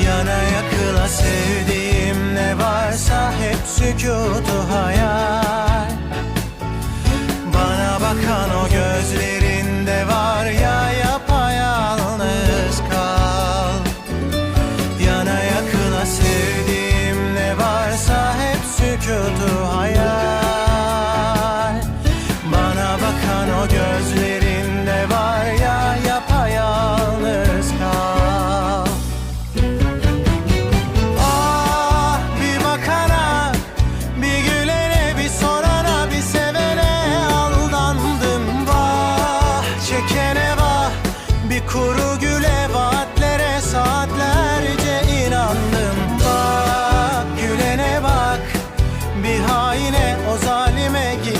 Yana yakıla sevdiğim ne varsa hep sükutu hayal. Bana bakan o gözlerinde var ya yapayalnız kal. Yana yakıla sevdiğim ne varsa hep sükutu Bir haine o zalime git.